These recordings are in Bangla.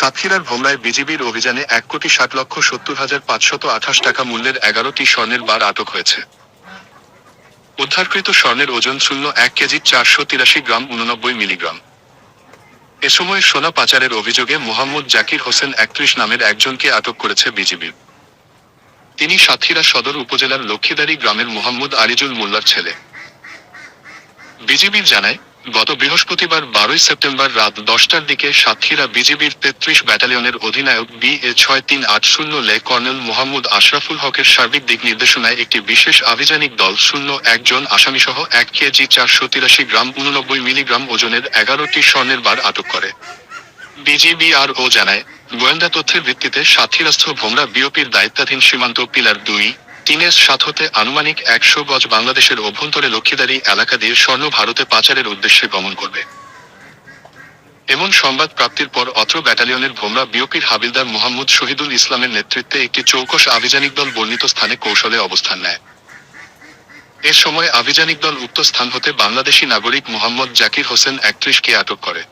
সাতক্ষীরার ভোমরায় বিজিবির অভিযানে এক কোটি ষাট লক্ষ সত্তর হাজার পাঁচশত আঠাশ টাকা মূল্যের এগারোটি স্বর্ণের বার আটক হয়েছে। উদ্ধারকৃত স্বর্ণের ওজন শূন্য এক কেজি চারশো তিরাশি গ্রাম উননব্বই মিলিগ্রাম। এ সময় সোনা পাচারের অভিযোগে মোহাম্মদ জাকির হোসেন একত্রিশ নামের একজনকে আটক করেছে বিজিবি। তিনি সাতক্ষীরা সদর উপজেলার লক্ষ্মীদারি গ্রামের মোহাম্মদ আরিজুল মোল্লার ছেলে। বিজিবির জানায় গত বৃহস্পতিবার বারোই সেপ্টেম্বর রাত দশটার দিকে সাতক্ষীরা বিজিবির তেত্রিশ ব্যাটালিয়নের অধিনায়ক বি এ ছয় তিন আট শূন্য লে কর্নেল মোহাম্মদ আশরাফুল হকের সার্বিক দিক নির্দেশনায় একটি বিশেষ আভিযানিক দল শূন্য একজন আসামিসহ এক কেজি চারশো তিরাশি গ্রাম উননব্বই মিলিগ্রাম ওজনের এগারোটি স্বর্ণের বার আটক করে। বিজিবি আর ও জানায়, গোয়েন্দা তথ্যের ভিত্তিতে সাতক্ষীরাস্থ ভোমরা বিওপির দায়িত্বাধীন সীমান্ত পিলার দুই তিনের সাত হতে আনুমানিক একশো গজ বাংলাদেশের অভ্যন্তরে লক্ষ্মীদারি এলাকা দিয়ে স্বর্ণ ভারতে পাচারের উদ্দেশ্যে গমন করবে। এমন সংবাদ প্রাপ্তির পর অত্র ব্যাটালিয়নের ভোমরা বিওপির হাবিলদার মোহাম্মদ শহীদুল ইসলামের নেতৃত্বে একটি চৌকস আভিযানিক দল বর্ণিত স্থানে কৌশলে অবস্থান নেয়। এ সময় আভিযানিক দল উক্ত স্থান হতে বাংলাদেশি নাগরিক মোহাম্মদ জাকির হোসেন একত্রিশকে আটক করে।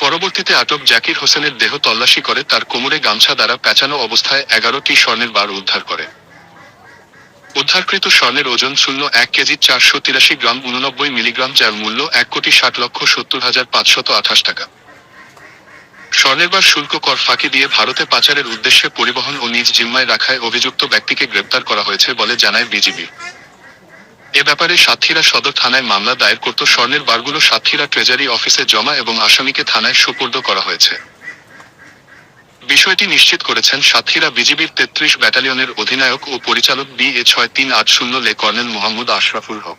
পরবর্তীতে আটক জাকির হোসেনের দেহ তল্লাশি করে তার কোমরে গামছা দ্বারা পেঁচানো অবস্থায় এগারোটি স্বর্ণের বার উদ্ধার করে। উদ্ধারকৃত স্বর্ণের ওজন শূন্য এক কেজি চারশো তিরাশি গ্রাম উননব্বই মিলিগ্রাম, যার মূল্য এক কোটি ষাট লক্ষ সত্তর হাজার পাঁচশত আঠাশ টাকা। স্বর্ণের বার শুল্ক কর ফাঁকি দিয়ে ভারতে পাচারের উদ্দেশ্যে পরিবহন ও নিজ জিম্মায় রাখায় অভিযুক্ত ব্যক্তিকে গ্রেপ্তার করা হয়েছে বলে জানায় বিজিবি। এ ব্যাপারে সাতক্ষীরা সদর থানায় মামলা দায়ের করত স্বর্ণের বারগুলো সাতক্ষীরা ট্রেজারি অফিসে জমা এবং আসামিকে থানায় সোপর্দ করা হয়েছে। বিষয়টি নিশ্চিত করেছেন সাতক্ষীরা বিজিবির তেত্রিশ ব্যাটালিয়নের অধিনায়ক ও পরিচালক বি এ ছয় তিন আট শূন্য লে কর্নেল মোহাম্মদ আশরাফুল হক।